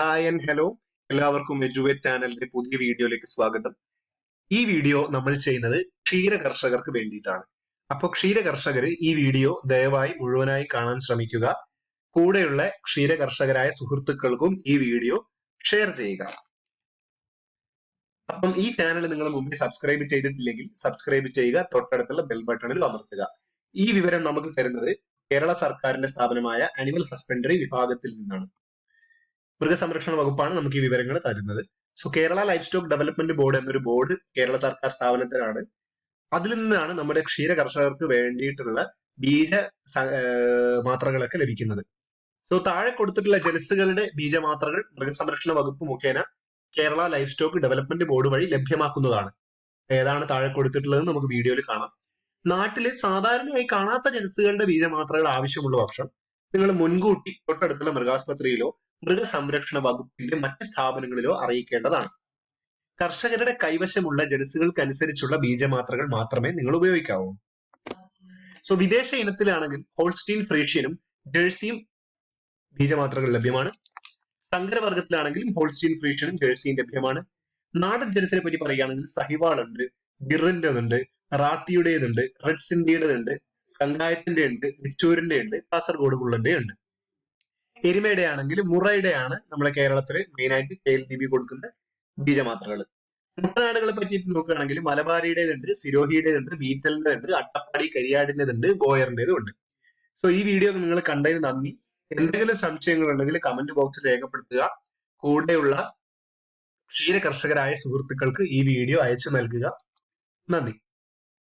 Hi and hello എല്ലാവർക്കും എജുവേറ്റ് ചാനലിന്റെ പുതിയ വീഡിയോയിലേക്ക് സ്വാഗതം. ഈ വീഡിയോ നമ്മൾ ചെയ്യുന്നത് ക്ഷീര കർഷകർക്ക് വേണ്ടിയിട്ടാണ്. അപ്പോൾ ക്ഷീര കർഷകർ ഈ വീഡിയോ ദയവായി മുഴുവനായി കാണാൻ ശ്രമിക്കുക. കൂടെയുള്ള ക്ഷീര കർഷകരായ സുഹൃത്തുക്കൾക്കും ഈ വീഡിയോ ഷെയർ ചെയ്യുക. അപ്പം ഈ ചാനൽ നിങ്ങൾ മുമ്പേ സബ്സ്ക്രൈബ് ചെയ്തിട്ടില്ലെങ്കിൽ സബ്സ്ക്രൈബ് ചെയ്യുക തൊട്ടടുത്തുള്ള ബെൽ ബട്ടണിൽ അമർത്തുക. ഈ വിവരം നമുക്ക് തരുന്നത് കേരള സർക്കാരിന്റെ സ്ഥാപനമായ അനിമൽ ഹസ്ബൻഡറി വിഭാഗത്തിൽ നിന്നാണ്. മൃഗസംരക്ഷണ വകുപ്പാണ് നമുക്ക് ഈ വിവരങ്ങൾ തരുന്നത്. So Kerala livestock development board എന്നൊരു ബോർഡ് കേരള സർക്കാർ സ്ഥാപനത്തിലാണ്. അതിൽ നിന്നാണ് നമ്മുടെ ക്ഷീര കർഷകർക്ക് വേണ്ടിയിട്ടുള്ള ബീജ മാത്രകളൊക്കെ ലഭിക്കുന്നത്. സോ താഴെ കൊടുത്തിട്ടുള്ള ജനസുകളുടെ ബീജമാത്രകൾ മൃഗസംരക്ഷണ വകുപ്പ് മുഖേന Kerala livestock development board വഴി ലഭ്യമാക്കുന്നതാണ്. ഏതാണ് താഴെ കൊടുത്തിട്ടുള്ളത് നമുക്ക് വീഡിയോയിൽ കാണാം. നാട്ടിൽ സാധാരണയായി കാണാത്ത ജനസുകളുടെ ബീജമാത്രകൾ ആവശ്യമുള്ള പക്ഷം നിങ്ങൾ മുൻകൂട്ടി തൊട്ടടുത്തുള്ള മൃഗാസ്പത്രിയിലോ മൃഗസംരക്ഷണ വകുപ്പിന്റെ മറ്റ് സ്ഥാപനങ്ങളിലോ അറിയിക്കേണ്ടതാണ്. കർഷകരുടെ കൈവശമുള്ള ജനുസുകൾക്കനുസരിച്ചുള്ള ബീജമാത്രകൾ മാത്രമേ നിങ്ങൾ ഉപയോഗിക്കാവൂ. സോ വിദേശ ഇനത്തിലാണെങ്കിൽ ഹോൾസ്റ്റീൻ ഫ്രീഷ്യനും ജേഴ്സിയും ബീജമാത്രകൾ ലഭ്യമാണ്. സങ്കരവർഗത്തിലാണെങ്കിലും ഹോൾസ്റ്റീൻ ഫ്രീഷ്യനും ജേഴ്സിയും ലഭ്യമാണ്. നാടൻ ജനസിനെ പറ്റി പറയുകയാണെങ്കിൽ സഹിവാൾ ഉണ്ട് ഗിറിന്റെ റെഡ് റാത്തിയുടേതുണ്ട് റെഡ്സിന്റേതുണ്ട് കങ്കായത്തിന്റെ ഉണ്ട് വിച്ചൂരിന്റെ ഉണ്ട് കാസർഗോഡ് കുള്ളന്റെ ഉണ്ട് എരുമയുടെ ആണെങ്കിൽ മുറയുടെ ആണ് നമ്മുടെ കേരളത്തിൽ മെയിൻ ആയിട്ട് കെ എൽ ഡി ബി കൊടുക്കുന്ന ബീജമാത്രകൾ. മുട്ടനാടുകളെ പറ്റിയിട്ട് നോക്കുകയാണെങ്കിൽ മലബാരിയുടേതുണ്ട് സിരോഹിയുടേതുണ്ട് ബീറ്റലിന്റെ ഉണ്ട് അട്ടപ്പാടി കരിയാടിന്റേതുണ്ട് ഗോയറിന്റെതും ഉണ്ട് സോ ഈ വീഡിയോ നിങ്ങൾ കണ്ടതിന് നന്ദി. എന്തെങ്കിലും സംശയങ്ങൾ ഉണ്ടെങ്കിൽ കമന്റ് ബോക്സിൽ രേഖപ്പെടുത്തുക. കൂടെയുള്ള ക്ഷീര കർഷകരായ സുഹൃത്തുക്കൾക്ക് ഈ വീഡിയോ അയച്ചു നൽകുക. നന്ദി.